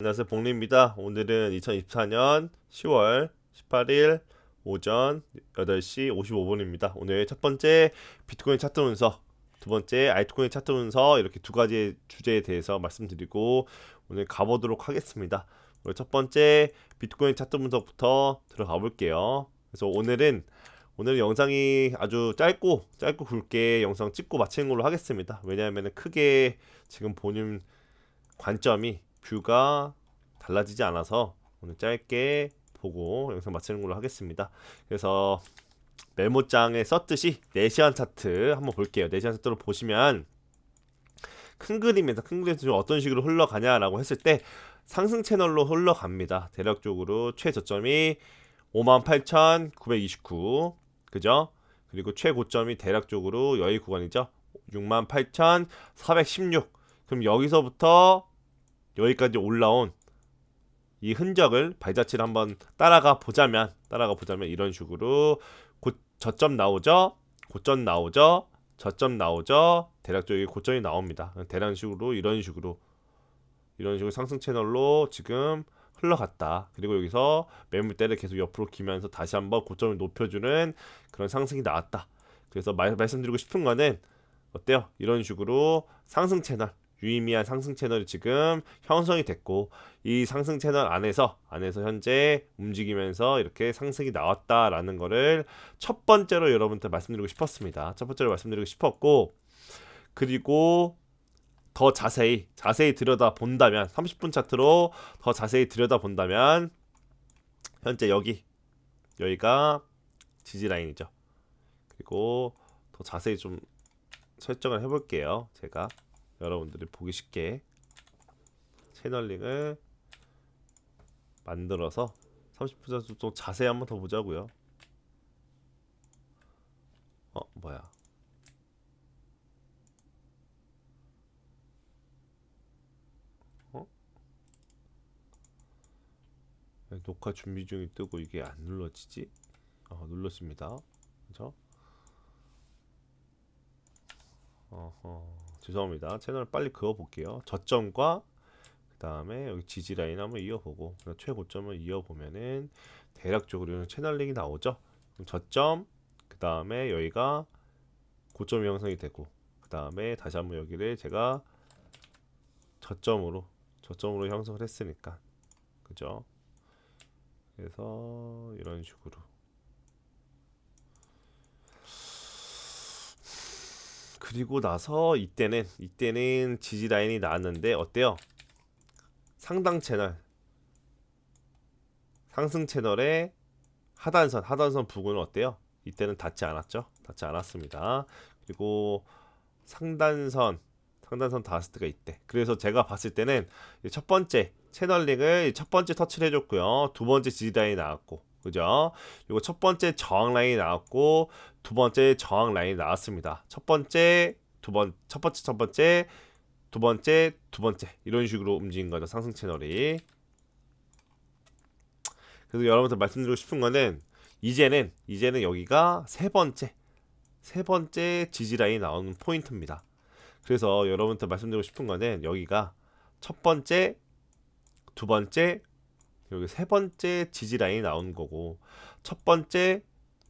안녕하세요 복리입니다. 오늘은 2024년 10월 18일 오전 8시 55분입니다. 오늘 첫 번째 비트코인 차트 운서, 두 번째 알트코인 차트 운서 이렇게 두 가지 주제에 대해서 말씀드리고 오늘 가보도록 하겠습니다. 오늘 첫 번째 비트코인 차트 분석부터 들어가 볼게요. 그래서 오늘은 오늘 영상이 아주 짧고 짧고 굵게 영상 찍고 마치는 걸로 하겠습니다. 왜냐하면 크게 지금 보는 관점이 뷰가 달라지지 않아서 오늘 짧게 보고 영상 마치는 걸로 하겠습니다. 그래서 메모장에 썼듯이 4시간 차트 한번 볼게요. 4시간 차트로 보시면 큰 그림에서 큰 그림에서 좀 어떤 식으로 흘러가냐라고 했을 때 상승 채널로 흘러갑니다. 대략적으로 최저점이 58,929 그죠? 그리고 최고점이 대략적으로 여기 구간이죠. 68,416 그럼 여기서부터 여기까지 올라온 이 흔적을 발자취를 한번 따라가 보자면 따라가 보자면 이런 식으로 고, 저점 나오죠? 고점 나오죠? 저점 나오죠? 대략적인 고점이 나옵니다. 대략식으로 이런 식으로. 이런 식으로 상승 채널로 지금 흘러갔다. 그리고 여기서 매물대를 계속 옆으로 기면서 다시 한번 고점을 높여주는 그런 상승이 나왔다. 그래서 말, 말씀드리고 싶은 거는 어때요? 이런 식으로 상승 채널 유의미한 상승 채널이 지금 형성이 됐고 이 상승 채널 안에서 안에서 현재 움직이면서 이렇게 상승이 나왔다라는 거를 첫 번째로 여러분한테 말씀드리고 싶었습니다. 첫 번째로 말씀드리고 싶었고 그리고 더 자세히 자세히 들여다 본다면 30분 차트로 더 자세히 들여다 본다면 현재 여기 여기가 지지 라인이죠. 그리고 더 자세히 좀 설정을 해볼게요. 제가 여러분들이 보기 쉽게 채널링을 만들어서 30분 좀 자세히 한번 더 보자고요. 어 뭐야? 어? 왜 녹화 준비 중이 뜨고 이게 안 눌러지지? 어 눌렀습니다. 그죠? 어허. 죄송합니다. 채널 빨리 그어볼게요. 저점과 그 다음에 여기 지지 라인 한번 이어보고 최고점을 이어보면은 대략적으로 채널링이 나오죠. 저점 그 다음에 여기가 고점 형성이 되고 그 다음에 다시 한번 여기를 제가 저점으로 저점으로 형성을 했으니까 그죠? 그래서 이런 식으로 그리고 나서 이때는 이때는 지지 라인이 나왔는데 어때요? 상당 채널 상승 채널의 하단선 하단선 부근은 어때요? 이때는 닿지 않았죠? 닿지 않았습니다. 그리고 상단선 상단선 때가 이때. 그래서 제가 봤을 때는 첫 번째 채널링을 첫 번째 터치를 해줬고요. 두 번째 지지 라인이 나왔고 그죠? 이거 첫 번째 저항 라인이 나왔고 두 번째 저항 라인이 나왔습니다. 첫 번째, 두 번, 첫 번째, 첫 번째, 두 번째, 두 번째 이런 식으로 움직인 거죠 상승 채널이. 그래서 여러분들 말씀드리고 싶은 거는 이제는 이제는 여기가 세 번째 세 번째 지지 라인이 나오는 포인트입니다. 그래서 여러분들 말씀드리고 싶은 거는 여기가 첫 번째, 두 번째, 여기 세 번째 지지 라인이 나오는 거고 첫 번째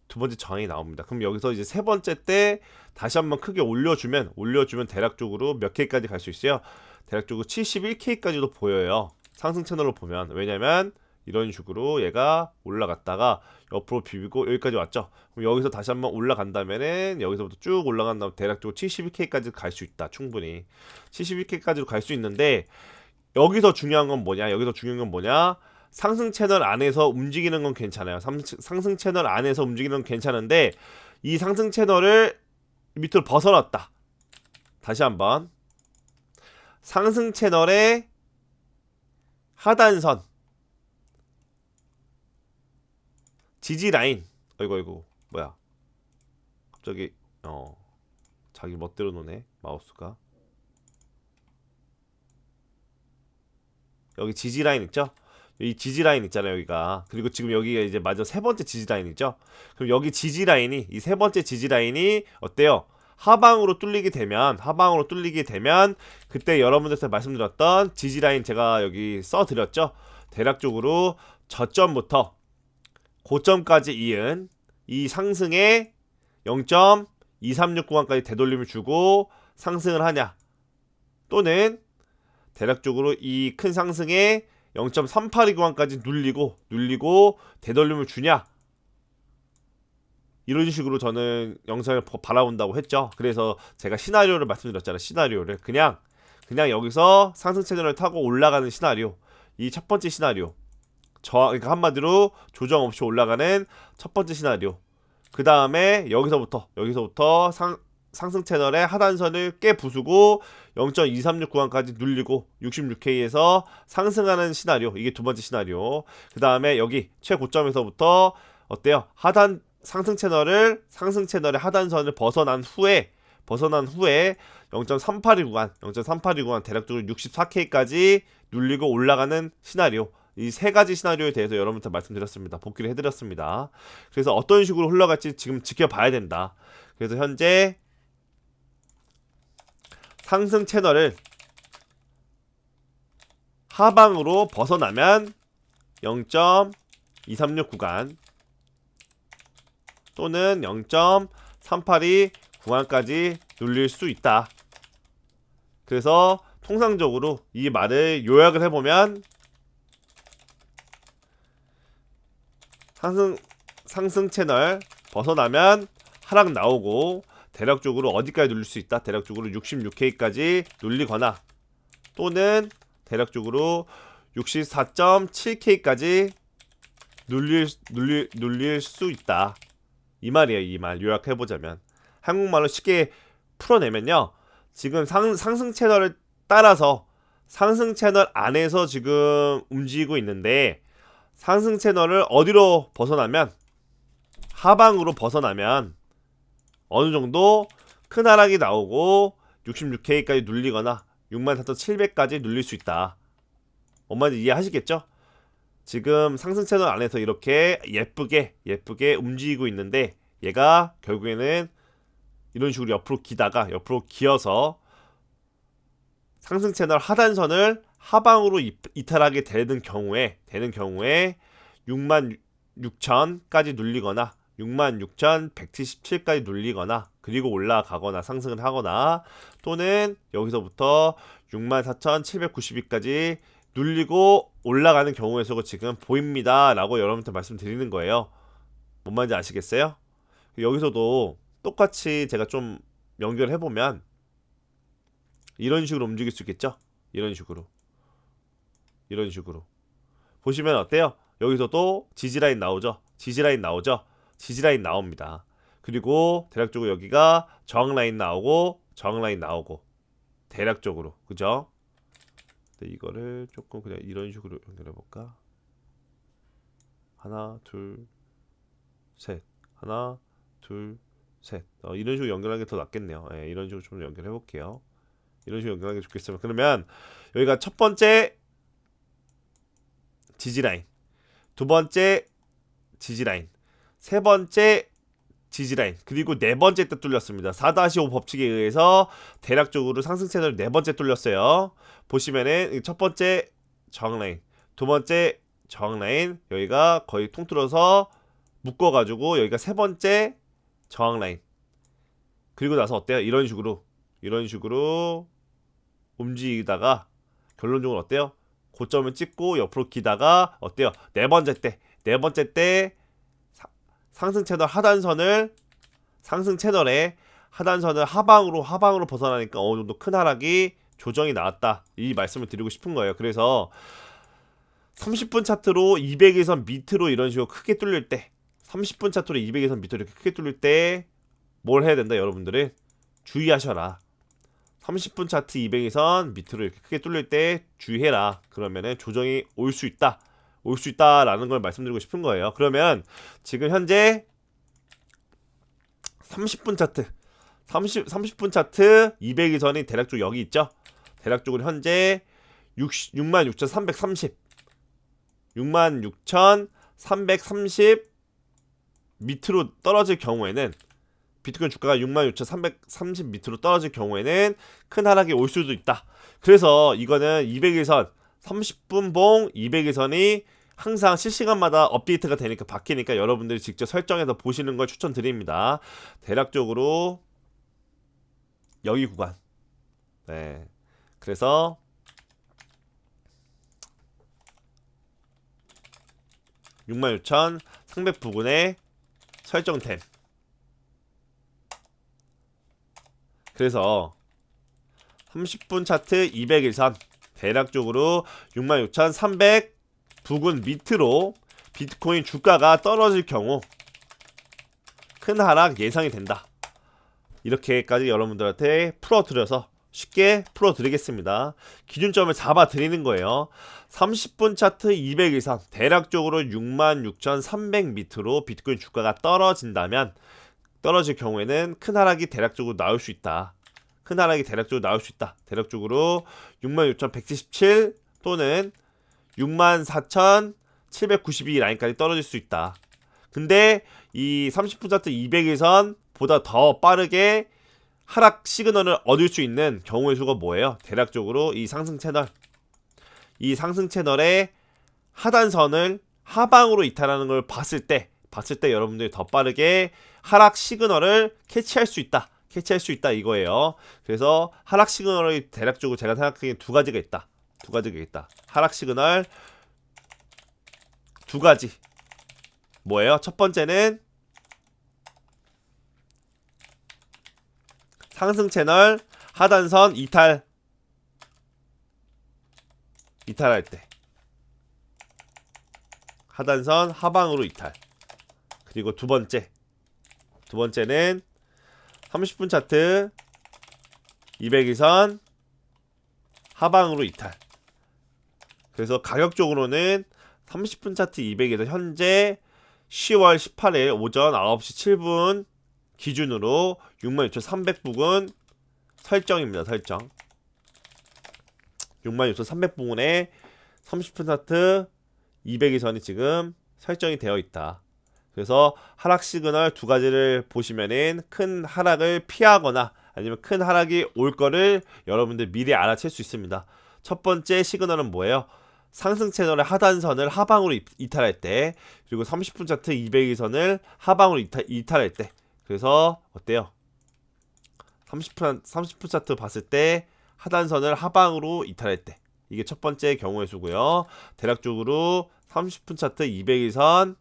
두 번째 저항이 나옵니다. 그럼 여기서 이제 세 번째 때 다시 한번 크게 올려주면 올려주면 대략적으로 몇 K까지 갈 수 있어요. 대략적으로 71K까지도 보여요. 상승 채널로 보면 왜냐면 이런 식으로 얘가 올라갔다가 옆으로 비비고 여기까지 왔죠. 그럼 여기서 다시 한번 올라간다면은 여기서부터 쭉 올라간 다음 대략적으로 71K까지 갈 수 있다. 충분히 71K까지도 갈 수 있는데 여기서 중요한 건 뭐냐? 여기서 중요한 건 뭐냐? 상승 채널 안에서 움직이는 건 괜찮아요. 상승 채널 안에서 움직이는 건 괜찮은데 이 상승 채널을 밑으로 벗어났다. 다시 한번 상승 채널의 하단선 지지 라인 어이구 어이구 뭐야 갑자기 어 자기 멋대로 노네 마우스가 여기 지지 라인 있죠? 이 지지 라인 있잖아요 여기가. 그리고 지금 여기가 이제 마저 세 번째 지지 라인이죠. 그럼 여기 지지 라인이 이 세 번째 지지 라인이 어때요? 하방으로 뚫리게 되면 하방으로 뚫리게 되면 그때 여러분들한테 말씀드렸던 지지 라인 제가 여기 써 드렸죠. 대략적으로 저점부터 고점까지 이은 이 상승에 0.236 구간까지 되돌림을 주고 상승을 하냐? 또는 대략적으로 이 큰 상승에 0.382 구간까지 눌리고 눌리고 되돌림을 주냐 이런 식으로 저는 영상을 버- 바라본다고 했죠. 그래서 제가 시나리오를 말씀드렸잖아요. 시나리오를 그냥 그냥 여기서 상승 채널을 타고 올라가는 시나리오. 이 첫 번째 시나리오. 저 그러니까 한마디로 조정 없이 올라가는 첫 번째 시나리오. 그 다음에 여기서부터 여기서부터 상 상승 채널의 하단선을 깨 부수고 0.236 구간까지 눌리고 66K에서 상승하는 시나리오 이게 두 번째 시나리오 그 다음에 여기 최고점에서부터 어때요 하단 상승 채널을 상승 채널의 하단선을 벗어난 후에 벗어난 후에 0.382 구간 0.382 구간 대략적으로 64K까지 눌리고 올라가는 시나리오 이세 가지 시나리오에 대해서 여러분한테 말씀드렸습니다. 복귀를 해드렸습니다. 그래서 어떤 식으로 흘러갈지 지금 지켜봐야 된다. 그래서 현재 상승 채널을 하방으로 벗어나면 0.236 구간 또는 0.382 구간까지 눌릴 수 있다. 그래서 통상적으로 이 말을 요약을 해보면 상승 상승 채널 벗어나면 하락 나오고 대략적으로 어디까지 눌릴 수 있다? 대략적으로 66K까지 눌리거나 또는 대략적으로 64.7K까지 눌릴 눌릴 눌릴 수 있다. 이 말이에요. 이 말 요약해 보자면 한국말로 쉽게 풀어내면요. 지금 상, 상승 채널을 따라서 상승 채널 안에서 지금 움직이고 있는데 상승 채널을 어디로 벗어나면 하방으로 벗어나면 어느 정도 큰 하락이 나오고 66K까지 눌리거나 64,700까지 눌릴 수 있다. 뭔 말인지 이해하시겠죠? 지금 상승 채널 안에서 이렇게 예쁘게 예쁘게 움직이고 있는데 얘가 결국에는 이런 식으로 옆으로 기다가 옆으로 기어서 상승 채널 하단선을 하방으로 이- 이탈하게 되는 경우에 되는 경우에 6만 6천까지 눌리거나 66,177까지 눌리거나 그리고 올라가거나 상승을 하거나 또는 여기서부터 64,792까지 눌리고 올라가는 수가 지금 보입니다 라고 여러분한테 말씀드리는 거예요 뭔 말인지 아시겠어요? 여기서도 똑같이 제가 좀 연결해 보면 이런 식으로 움직일 수 있겠죠? 이런 식으로 이런 식으로 보시면 어때요? 여기서도 지지라인 나오죠? 지지라인 나오죠? 지지라인 나옵니다. 그리고 대략적으로 여기가 저항라인 나오고 저항라인 나오고 대략적으로 그죠? 근데 이거를 조금 그냥 이런 식으로 연결해 볼까? 하나 둘 셋 하나 둘셋 어, 이런 식으로 연결하는 게 더 낫겠네요. 예, 이런 식으로 좀 연결해 볼게요. 이런 식으로 연결하는 게 좋겠어요. 그러면 여기가 첫 번째 지지라인, 두 번째 지지라인, 세 번째 지지라인, 그리고 네 번째 때 뚫렸습니다. 4-5 법칙에 의해서 대략적으로 상승 채널 네 번째 뚫렸어요. 보시면은 이첫 번째 저항라인, 두 번째 저항라인, 여기가 거의 통틀어서 묶어가지고 여기가 세 번째 저항라인. 그리고 나서 어때요? 이런 식으로 이런 식으로 움직이다가 결론적으로 어때요? 고점을 찍고 옆으로 기다가 어때요? 네 번째 때, 네 번째 때 사- 상승 채널 하단선을 상승 채널에 하단선을 하방으로 하방으로 벗어나니까 어느 정도 큰 하락이 조정이 나왔다. 이 말씀을 드리고 싶은 거예요. 그래서 30분 차트로 200에선 밑으로 이런 식으로 크게 뚫릴 때 30분 차트로 200에선 밑으로 이렇게 크게 뚫릴 때 뭘 해야 된다 여러분들은 주의하셔라 30분 차트 200에선 밑으로 이렇게 크게 뚫릴 때 주의해라 그러면은 조정이 올 수 있다 올 수 있다라는 걸 말씀드리고 싶은 거예요 그러면 지금 현재 30분 차트 30, 30분 차트 200에선이 대략적으로 여기 있죠 대략적으로 현재 66,330 66,330 밑으로 떨어질 경우에는 비트코인 주가가 66,330 밑으로 떨어질 경우에는 큰 하락이 올 수도 있다. 그래서 이거는 200일선 30분 봉 200일선이 항상 실시간마다 업데이트가 되니까 바뀌니까 여러분들이 직접 설정해서 보시는 걸 추천드립니다. 대략적으로 여기 구간. 네. 그래서 (66,300) 부근에 설정됨. 그래서 30분 차트 200일선 대략적으로 66,300 부근 밑으로 비트코인 주가가 떨어질 경우 큰 하락 예상이 된다. 이렇게까지 여러분들한테 풀어드려서 쉽게 풀어드리겠습니다. 기준점을 잡아드리는 거예요. 30분 차트 200일선 대략적으로 66,300 밑으로 비트코인 주가가 떨어진다면 떨어질 경우에는 큰 하락이 대략적으로 나올 수 있다. 큰 하락이 대략적으로 나올 수 있다. 대략적으로 66,177 또는 64,792 라인까지 떨어질 수 있다. 근데 이 30분 차트 200일선 보다 더 빠르게 하락 시그널을 얻을 수 있는 경우의 수가 뭐예요? 대략적으로 이 상승 채널 이 상승 채널의 하단선을 하방으로 이탈하는 걸 봤을 때 봤을 때 여러분들이 더 빠르게 하락 시그널을 캐치할 수 있다. 캐치할 수 있다 이거예요. 그래서 하락 시그널이 대략적으로 제가 생각하기엔 두 가지가 있다. 두 가지가 있다. 하락 시그널 두 가지. 뭐예요? 첫 번째는 상승 채널 하단선 이탈 이탈할 때 하단선 하방으로 이탈 그리고 두 번째 두 번째는 30분 차트 200일선 하방으로 이탈 그래서 가격적으로는 30분 차트 200에서 현재 10월 18일 오전 9시 7분 기준으로 66,300 부근 설정입니다. 설정. 66,300 부근에 30분 차트 200일선이 지금 설정이 되어 있다. 그래서 하락 시그널 두 가지를 보시면은 큰 하락을 피하거나 아니면 큰 하락이 올 거를 여러분들 미리 알아챌 수 있습니다. 첫 번째 시그널은 뭐예요? 상승 채널의 하단선을 하방으로 이- 이탈할 때 그리고 30분 차트 200일선을 하방으로 이탈, 이탈 할 때 그래서 어때요? 30분 30분 차트 봤을 때 하단선을 하방으로 이탈할 때 이게 첫 번째 경우의 수고요. 대략적으로 30분 차트 200일선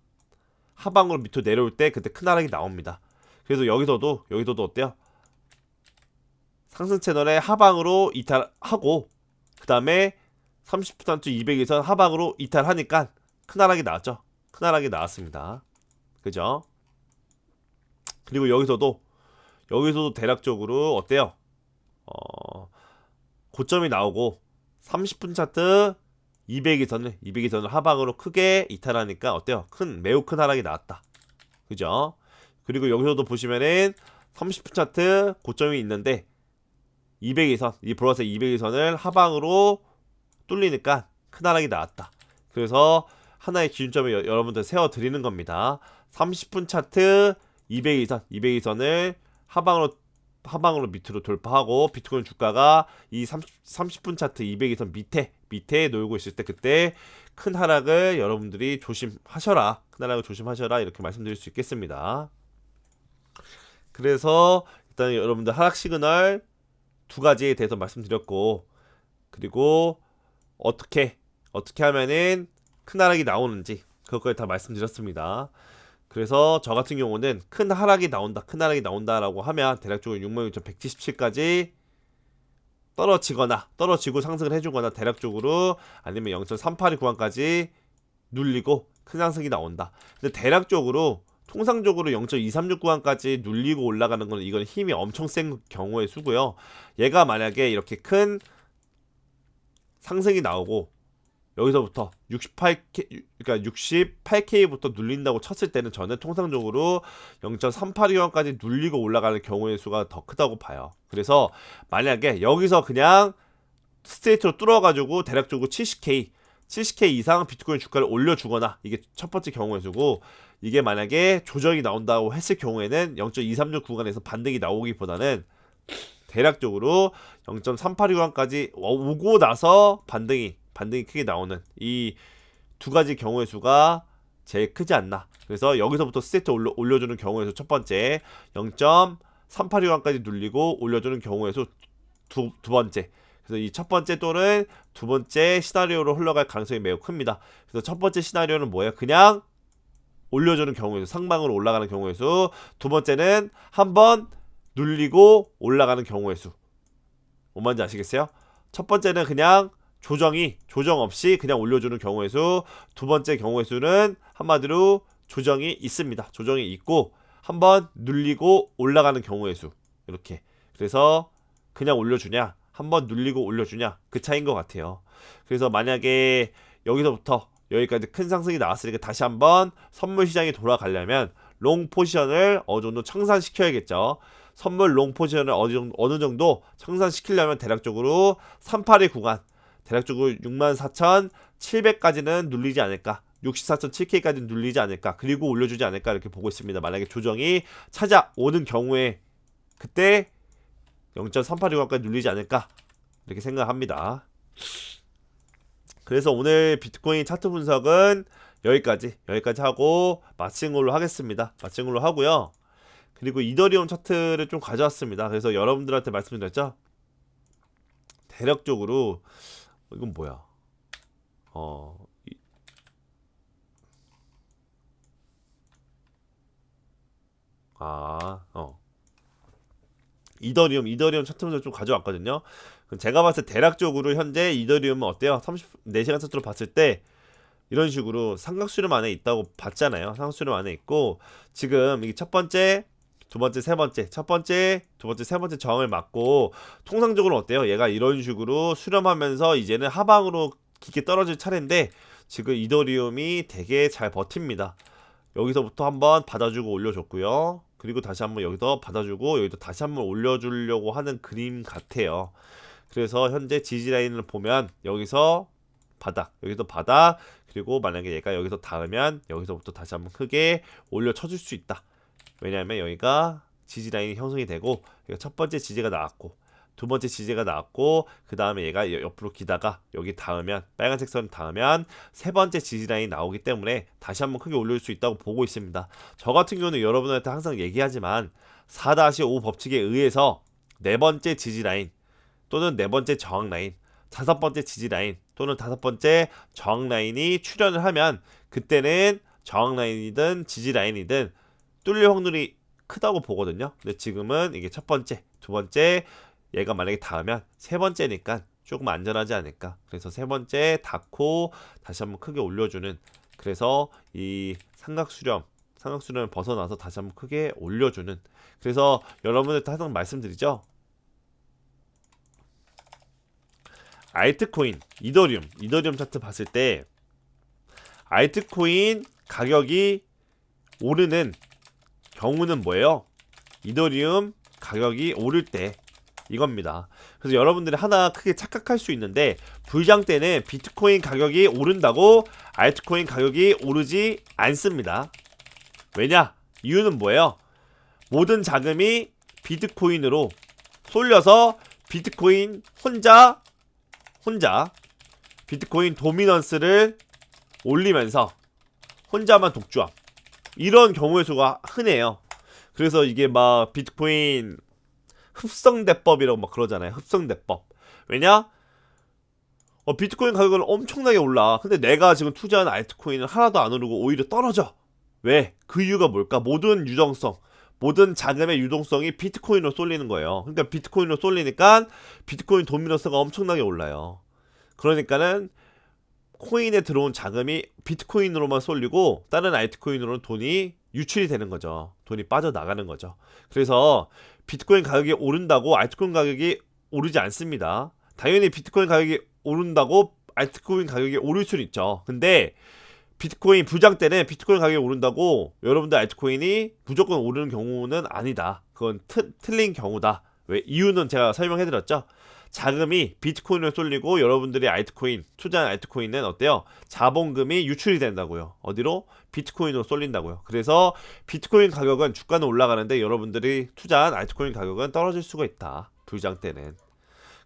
하방으로 밑으로 내려올 때 그때 큰 하락이 나옵니다. 그래서 여기서도 여기서도 어때요? 상승 채널의 하방으로 이탈하고 그 다음에 30% 200에서 하방으로 이탈하니까 큰 하락이 나왔죠. 큰 하락이 나왔습니다. 그죠? 그리고 여기서도 여기서도 대략적으로 어때요? 어, 고점이 나오고 30분 차트 200일선을 200일선을 하방으로 크게 이탈하니까 어때요? 큰 매우 큰 하락이 나왔다. 그죠? 그리고 여기서도 보시면은 30분 차트 고점이 있는데 200일선 이 보라색 200일선을 하방으로 뚫리니까 큰 하락이 나왔다. 그래서 하나의 기준점을 여, 여러분들 세워 드리는 겁니다. 30분 차트 200일선, 200일선을 하방으로 하방으로 밑으로 돌파하고 비트코인 주가가 이 30, 30분 차트 200일선 밑에 밑에 놀고 있을 때 그때 큰 하락을 여러분들이 조심하셔라. 큰 하락을 조심하셔라. 이렇게 말씀드릴 수 있겠습니다. 그래서 일단 여러분들 하락 시그널 두 가지에 대해서 말씀드렸고 그리고 어떻게 어떻게 하면은 큰 하락이 나오는지 그것까지 다 말씀드렸습니다. 그래서 저 같은 경우는 큰 하락이 나온다, 큰 하락이 나온다라고 하면 대략적으로 66,177까지 떨어지거나 떨어지고 상승을 해주거나 대략적으로 아니면 0.382 구간까지 눌리고 큰 상승이 나온다. 근데 대략적으로 통상적으로 0.236 구간까지 눌리고 올라가는 건 이건 힘이 엄청 센 경우의 수고요. 얘가 만약에 이렇게 큰 상승이 나오고 여기서부터 68K 그러니까 68K부터 눌린다고 쳤을 때는 저는 통상적으로 0.382원까지 눌리고 올라가는 경우의 수가 더 크다고 봐요. 그래서 만약에 여기서 그냥 스트레이트로 뚫어가지고 대략적으로 70K 70K 이상 비트코인 주가를 올려주거나 이게 첫 번째 경우의 수고 이게 만약에 조정이 나온다고 했을 경우에는 0.236 구간에서 반등이 나오기보다는 대략적으로 0.386 구간까지 오고 나서 반등이 반등이 크게 나오는 이 두 가지 경우의 수가 제일 크지 않나. 그래서 여기서부터 세트 올려, 올려주는 경우의 수첫 번째 0.386 구간까지 눌리고 올려주는 경우의 수두두 번째. 그래서 이 첫 번째 또는 두 번째 시나리오로 흘러갈 가능성이 매우 큽니다. 그래서 첫 번째 시나리오는 뭐예요? 그냥 올려주는 경우의 수, 상방으로 올라가는 경우의 수. 두 번째는 한번 눌리고 올라가는 경우의 수. 뭔 말인지 아시겠어요? 첫 번째는 그냥 조정이 조정 없이 그냥 올려주는 경우의 수. 두 번째 경우의 수는 한마디로 조정이 있습니다. 조정이 있고 한번 눌리고 올라가는 경우의 수. 이렇게. 그래서 그냥 올려주냐, 한번 눌리고 올려주냐 그 차이인 것 같아요. 그래서 만약에 여기서부터 여기까지 큰 상승이 나왔으니까 다시 한번 선물 시장이 돌아가려면 롱 포지션을 어느 정도 청산시켜야겠죠. 선물 롱 포지션을 어느 정도, 어느 정도 청산시키려면 대략적으로 382 구간, 대략적으로 64,700까지는 눌리지 않을까. 64.7K까지 눌리지 않을까. 그리고 올려주지 않을까. 이렇게 보고 있습니다. 만약에 조정이 찾아오는 경우에 그때 0.386까지 눌리지 않을까. 이렇게 생각합니다. 그래서 오늘 비트코인 차트 분석은 여기까지 여기까지 하고 마친 걸로 하겠습니다. 마친 걸로 하고요. 그리고 이더리움 차트를 좀 가져왔습니다. 그래서 여러분들한테 말씀드렸죠. 대략적으로 어, 이건 뭐야? 어 이- 아, 어. 이더리움, 이더리움 차트 분석 좀 가져왔거든요. 제가 봤을 때 대략적으로 현재 이더리움은 어때요? 34시간 차트로 봤을 때 이런 식으로 삼각수렴 안에 있다고 봤잖아요. 삼각수렴 안에 있고 지금 이게 첫 번째, 두 번째, 세 번째, 첫 번째, 두 번째, 세 번째 저항을 맞고 통상적으로 어때요? 얘가 이런 식으로 수렴하면서 이제는 하방으로 깊게 떨어질 차례인데 지금 이더리움이 되게 잘 버팁니다. 여기서부터 한번 받아주고 올려줬고요. 그리고 다시 한번 여기서 받아주고 여기도 다시 한번 올려주려고 하는 그림 같아요. 그래서 현재 지지 라인을 보면 여기서 바닥, 여기서 바닥, 그리고 만약에 얘가 여기서 닿으면 여기서부터 다시 한번 크게 올려 쳐줄 수 있다. 왜냐하면 여기가 지지 라인이 형성이 되고 첫 번째 지지가 나왔고 두 번째 지지가 나왔고 그 다음에 얘가 여- 옆으로 기다가 여기 닿으면 빨간색 선 닿으면 세 번째 지지 라인이 나오기 때문에 다시 한번 크게 올릴 수 있다고 보고 있습니다. 저 같은 경우는 여러분한테 항상 얘기하지만 4-5 법칙에 의해서 네 번째 지지 라인 또는 네 번째 저항 라인, 다섯 번째 지지 라인 또는 다섯 번째 저항 라인이 출현을 하면 그때는 저항 라인이든 지지 라인이든 뚫릴 확률이 크다고 보거든요. 근데 지금은 이게 첫 번째, 두 번째 얘가 만약에 닿으면 세 번째니까 조금 안전하지 않을까. 그래서 세 번째 닿고 다시 한번 크게 올려주는 그래서 이 삼각 수렴 삼각 수렴을 벗어나서 다시 한번 크게 올려주는 그래서 여러분들한테 항상 말씀드리죠. 알트코인, 이더리움, 이더리움 차트 봤을 때 알트코인 가격이 오르는 경우는 뭐예요? 이더리움 가격이 오를 때 이겁니다. 그래서 여러분들이 하나 크게 착각할 수 있는데 불장 때는 비트코인 가격이 오른다고 알트코인 가격이 오르지 않습니다. 왜냐? 이유는 뭐예요? 모든 자금이 비트코인으로 쏠려서 비트코인 혼자 혼자 비트코인 도미넌스를 올리면서 혼자만 독주함. 이런 경우의 수가 흔해요. 그래서 이게 막 비트코인 흡성대법이라고 막 그러잖아요. 흡성대법. 왜냐? 어, 비트코인 가격은 엄청나게 올라. 근데 내가 지금 투자한 알트코인은 하나도 안 오르고 오히려 떨어져. 왜? 그 이유가 뭘까? 모든 유동성, 모든 자금의 유동성이 비트코인으로 쏠리는 거예요. 그러니까 비트코인으로 쏠리니까 비트코인 도미너스가 엄청나게 올라요. 그러니까는 코인에 들어온 자금이 비트코인으로만 쏠리고 다른 알트코인으로는 돈이 유출이 되는 거죠. 돈이 빠져나가는 거죠. 그래서 비트코인 가격이 오른다고 알트코인 가격이 오르지 않습니다. 당연히 비트코인 가격이 오른다고 알트코인 가격이 오를 수는 있죠. 근데 비트코인 부장 때는 비트코인 가격이 오른다고 여러분들 알트코인이 무조건 오르는 경우는 아니다. 그건 트, 틀린 경우다. 왜? 이유는 제가 설명해 드렸죠. 자금이 비트코인으로 쏠리고 여러분들이 알트코인 투자한 알트코인은 어때요? 자본금이 유출이 된다고요. 어디로? 비트코인으로 쏠린다고요. 그래서 비트코인 가격은 주가는 올라가는데 여러분들이 투자한 알트코인 가격은 떨어질 수가 있다. 불장 때는.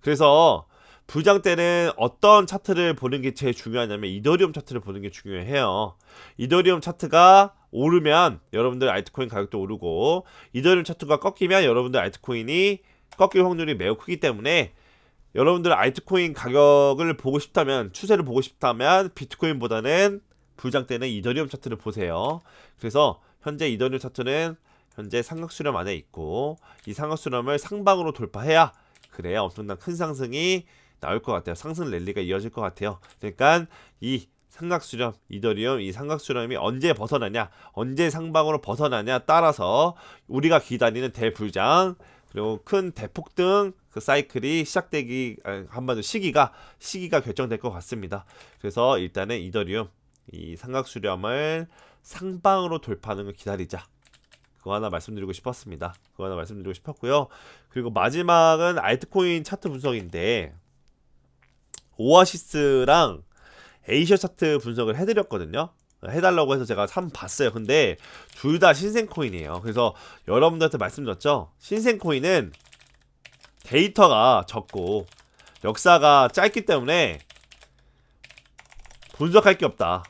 그래서 불장 때는 어떤 차트를 보는 게 제일 중요하냐면 이더리움 차트를 보는 게 중요해요. 이더리움 차트가 오르면 여러분들 알트코인 가격도 오르고 이더리움 차트가 꺾이면 여러분들 알트코인이 꺾일 확률이 매우 크기 때문에 여러분들 알트코인 가격을 보고 싶다면 추세를 보고 싶다면 비트코인보다는 불장 때는 이더리움 차트를 보세요. 그래서 현재 이더리움 차트는 현재 삼각수렴 안에 있고 이 삼각수렴을 상방으로 돌파해야 그래야 엄청난 큰 상승이 나올 것 같아요. 상승 랠리가 이어질 것 같아요. 그러니까 이 삼각수렴, 이더리움 이 삼각수렴이 언제 벗어나냐, 언제 상방으로 벗어나냐 따라서 우리가 기다리는 대불장 그리고 큰 대폭 등 그 사이클이 시작되기 아, 한마디로 시기가 시기가 결정될 것 같습니다. 그래서 일단은 이더리움 이 삼각 수렴을 상방으로 돌파하는 걸 기다리자. 그거 하나 말씀드리고 싶었습니다. 그거 하나 말씀드리고 싶었고요. 그리고 마지막은 알트코인 차트 분석인데 오아시스랑 에이셔 차트 분석을 해드렸거든요. 해달라고 해서 제가 참 봤어요. 근데 둘 다 신생 코인이에요. 그래서 여러분들한테 말씀드렸죠. 신생 코인은 데이터가 적고 역사가 짧기 때문에 분석할 게 없다.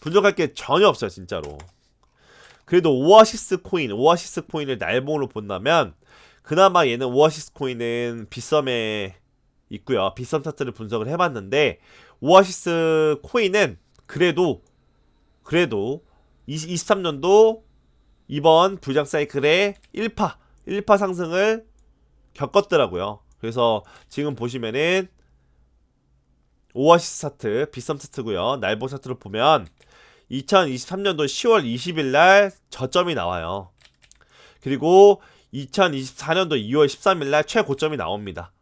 분석할 게 전혀 없어요, 진짜로. 그래도 오아시스 코인, 오아시스 코인을 날봉으로 본다면 그나마 얘는 오아시스 코인은 빗썸에 있고요. 빗썸 차트를 분석을 해봤는데 오아시스 코인은 그래도 그래도 23년도 이번 부장 사이클의 1파 1파 상승을 겪었더라고요. 그래서 지금 보시면은 오아시스 차트 빗썸 차트고요. 날보 차트를 보면 2023년도 10월 20일 날 저점이 나와요. 그리고 2024년도 2월 13일 날 최고점이 나옵니다.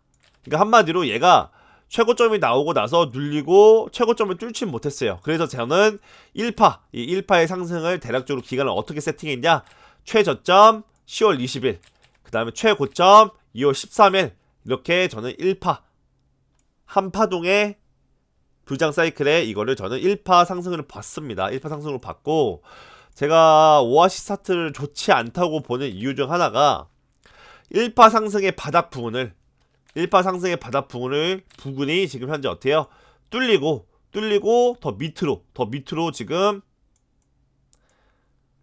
그러니까 한마디로 얘가 최고점이 나오고 나서 눌리고 최고점을 뚫지 못했어요. 그래서 저는 1파, 이 1파의 상승을 대략적으로 기간을 어떻게 세팅했냐? 최저점 10월 20일, 그 다음에 최고점 2월 13일, 이렇게 저는 1파, 한 파동의 부장 사이클에 이거를 저는 1파 상승을 봤습니다. 1파 상승을 봤고, 제가 오아시 스타트를 좋지 않다고 보는 이유 중 하나가 1파 상승의 바닥 부분을 1파 상승의 바닥 부분을 부근이 지금 현재 어때요? 뚫리고 뚫리고 더 밑으로 더 밑으로 지금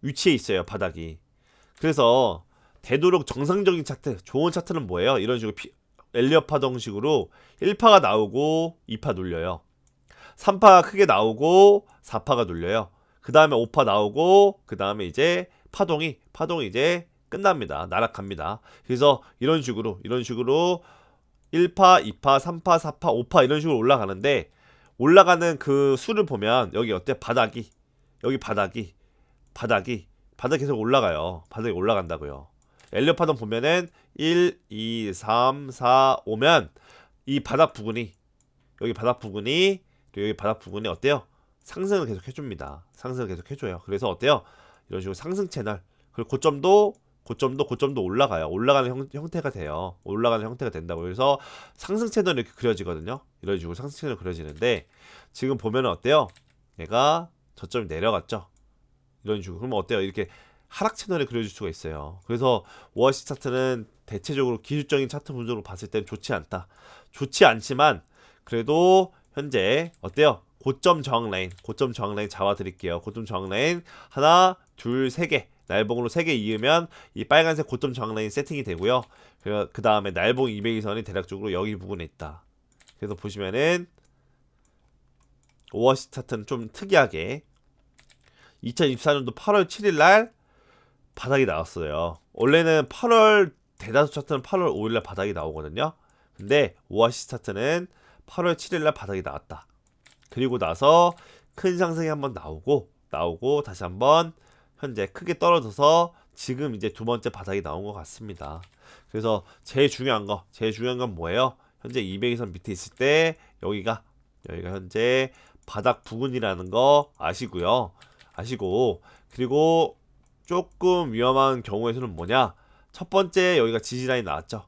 위치해 있어요 바닥이. 그래서 되도록 정상적인 차트 좋은 차트는 뭐예요? 이런 식으로 피, 엘리어 파동식으로 1파가 나오고 2파 눌려요. 3파가 크게 나오고 4파가 눌려요. 그 다음에 5파 나오고 그 다음에 이제 파동이 파동이 이제 끝납니다. 날아갑니다. 그래서 이런 식으로 이런 식으로 1파, 2파, 3파, 4파, 5파 이런 식으로 올라가는데 올라가는 그 수를 보면 여기 어때? 바닥이 여기 바닥이 바닥이 바닥 계속 올라가요. 바닥이 올라간다고요. 엘리어 파동 보면은 1, 2, 3, 4, 5면 이 바닥 부분이 여기 바닥 부분이 그리고 여기 바닥 부분이 어때요? 상승을 계속 해줍니다. 상승을 계속 해줘요. 그래서 어때요? 이런 식으로 상승 채널 그리고 고점도 고점도 고점도 올라가요. 올라가는 형, 형태가 돼요. 올라가는 형태가 된다고. 그래서 상승 채널이 이렇게 그려지거든요. 이런 식으로 상승 채널 그려지는데 지금 보면 어때요? 얘가 저점이 내려갔죠. 이런 식으로. 그러면 어때요? 이렇게 하락 채널이 그려질 수가 있어요. 그래서 오아시 차트는 대체적으로 기술적인 차트 분석으로 봤을 땐 좋지 않다. 좋지 않지만 그래도 현재 어때요? 고점 저항 라인, 고점 저항 라인 잡아드릴게요. 고점 저항 라인 하나, 둘, 세 개. 날봉으로 3개 이으면 이 빨간색 고점 저항 라인 세팅이 되고요. 그 다음에 날봉 200일선이 대략적으로 여기 부분에 있다. 그래서 보시면은 오아시 차트는 좀 특이하게 2024년도 8월 7일 날 바닥이 나왔어요. 원래는 8월 대다수 차트는 8월 5일 날 바닥이 나오거든요. 근데 오아시 차트는 8월 7일 날 바닥이 나왔다. 그리고 나서 큰 상승이 한번 나오고 나오고 다시 한번 현재 크게 떨어져서 지금 이제 두 번째 바닥이 나온 것 같습니다. 그래서 제일 중요한 거, 제일 중요한 건 뭐예요? 현재 200일선 밑에 있을 때 여기가 여기가 현재 바닥 부근이라는 거 아시고요. 아시고 그리고 조금 위험한 경우에서는 뭐냐? 첫 번째 여기가 지지라인 나왔죠.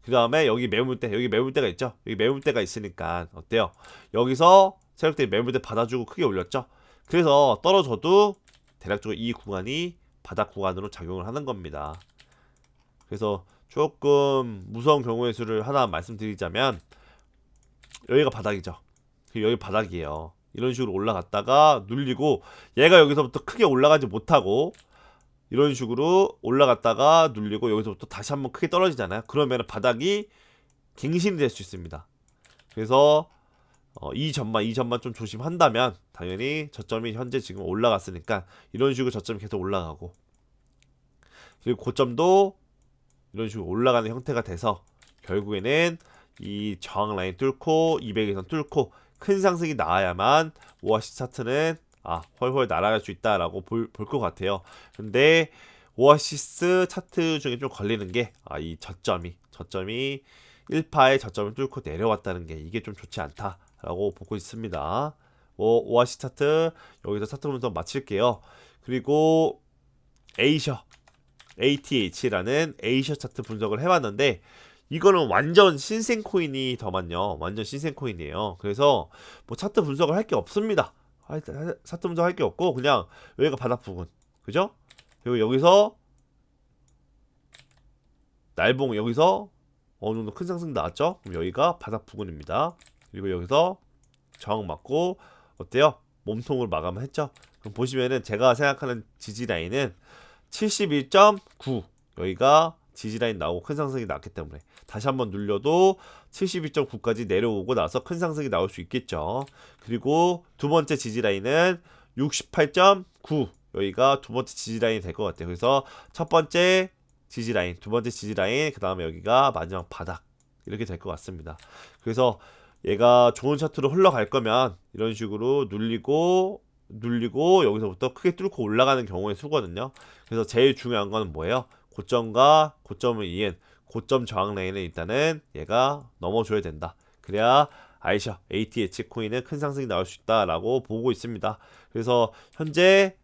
그 다음에 여기 매물대 여기 매물대가 있죠 여기 매물대가 있으니까 어때요 여기서 세력들이 매물대 받아주고 크게 올렸죠 그래서 떨어져도 대략적으로 이 구간이 바닥 구간으로 작용을 하는 겁니다 그래서 조금 무서운 경우의 수를 하나 말씀드리자면 여기가 바닥이죠 여기 바닥이에요 이런 식으로 올라갔다가 눌리고 얘가 여기서부터 크게 올라가지 못하고 이런 식으로 올라갔다가 눌리고 여기서부터 다시 한번 크게 떨어지잖아요. 그러면 바닥이 갱신이 될 수 있습니다. 그래서 어, 이 점만 이 점만 좀 조심한다면 당연히 저점이 현재 지금 올라갔으니까 이런 식으로 저점이 계속 올라가고 그리고 고점도 이런 식으로 올라가는 형태가 돼서 결국에는 이 저항 라인 뚫고 200에선 뚫고 큰 상승이 나와야만 오아시 차트는 아 훨훨 날아갈 수 있다라고 볼것 같아요. 근데 오아시스 차트 중에 좀 걸리는 게 아 이 저점이 저점이 1파의 저점을 뚫고 내려왔다는 게 이게 좀 좋지 않다 라고 보고 있습니다. 오, 오아시 차트 여기서 차트 분석 마칠게요. 그리고 에이셔 ATH라는 에이셔 차트 분석을 해봤는데 이거는 완전 신생 코인이 더 많요. 완전 신생 코인이에요. 그래서 뭐 차트 분석을 할 게 없습니다. 차트 분석 할 게 없고 그냥 여기가 바닥 부분, 그죠? 그리고 여기서 날봉 여기서 어느 정도 큰 상승 나왔죠? 그럼 여기가 바닥 부분입니다. 그리고 여기서 저항 맞고 어때요? 몸통으로 마감을 했죠? 그럼 보시면은 제가 생각하는 지지 라인은 71.9 여기가 지지 라인 나오고 큰 상승이 나왔기 때문에 다시 한번 눌려도 72.9까지 내려오고 나서 큰 상승이 나올 수 있겠죠. 그리고 두 번째 지지 라인은 68.9 여기가 두 번째 지지 라인이 될 것 같아요. 그래서 첫 번째 지지 라인, 두 번째 지지 라인, 그 다음에 여기가 마지막 바닥 이렇게 될 것 같습니다. 그래서 얘가 좋은 차트로 흘러갈 거면 이런 식으로 눌리고 눌리고 여기서부터 크게 뚫고 올라가는 경우의 수거든요. 그래서 제일 중요한 거는 뭐예요? 고점과 고점을 이은 고점 저항 라인을 일단은 얘가 넘어줘야 된다. 그래야 아이셔 ATH 코인은 큰 상승이 나올 수 있다라고 보고 있습니다. 그래서 현재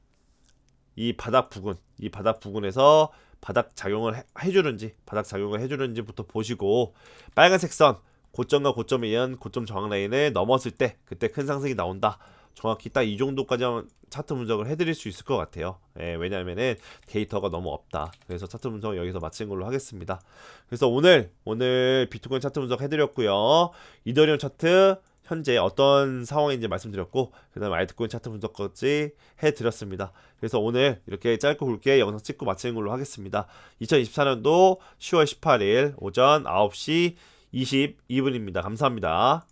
이 바닥 부근, 이 바닥 부근에서 바닥 작용을 해, 해주는지, 바닥 작용을 해주는지부터 보시고 빨간색 선 고점과 고점에 의한 고점 저항 라인을 넘었을 때 그때 큰 상승이 나온다. 정확히 딱 이 정도까지만 차트 분석을 해드릴 수 있을 것 같아요. 예, 왜냐하면은 데이터가 너무 없다. 그래서 차트 분석 여기서 마친 걸로 하겠습니다. 그래서 오늘 오늘 비트코인 차트 분석 해드렸고요. 이더리움 차트 현재 어떤 상황인지 말씀드렸고 그다음 에 알트코인 차트 분석까지 해드렸습니다. 그래서 오늘 이렇게 짧고 굵게 영상 찍고 마치는 걸로 하겠습니다. 2024년도 10월 18일 오전 9시 22분입니다. 감사합니다.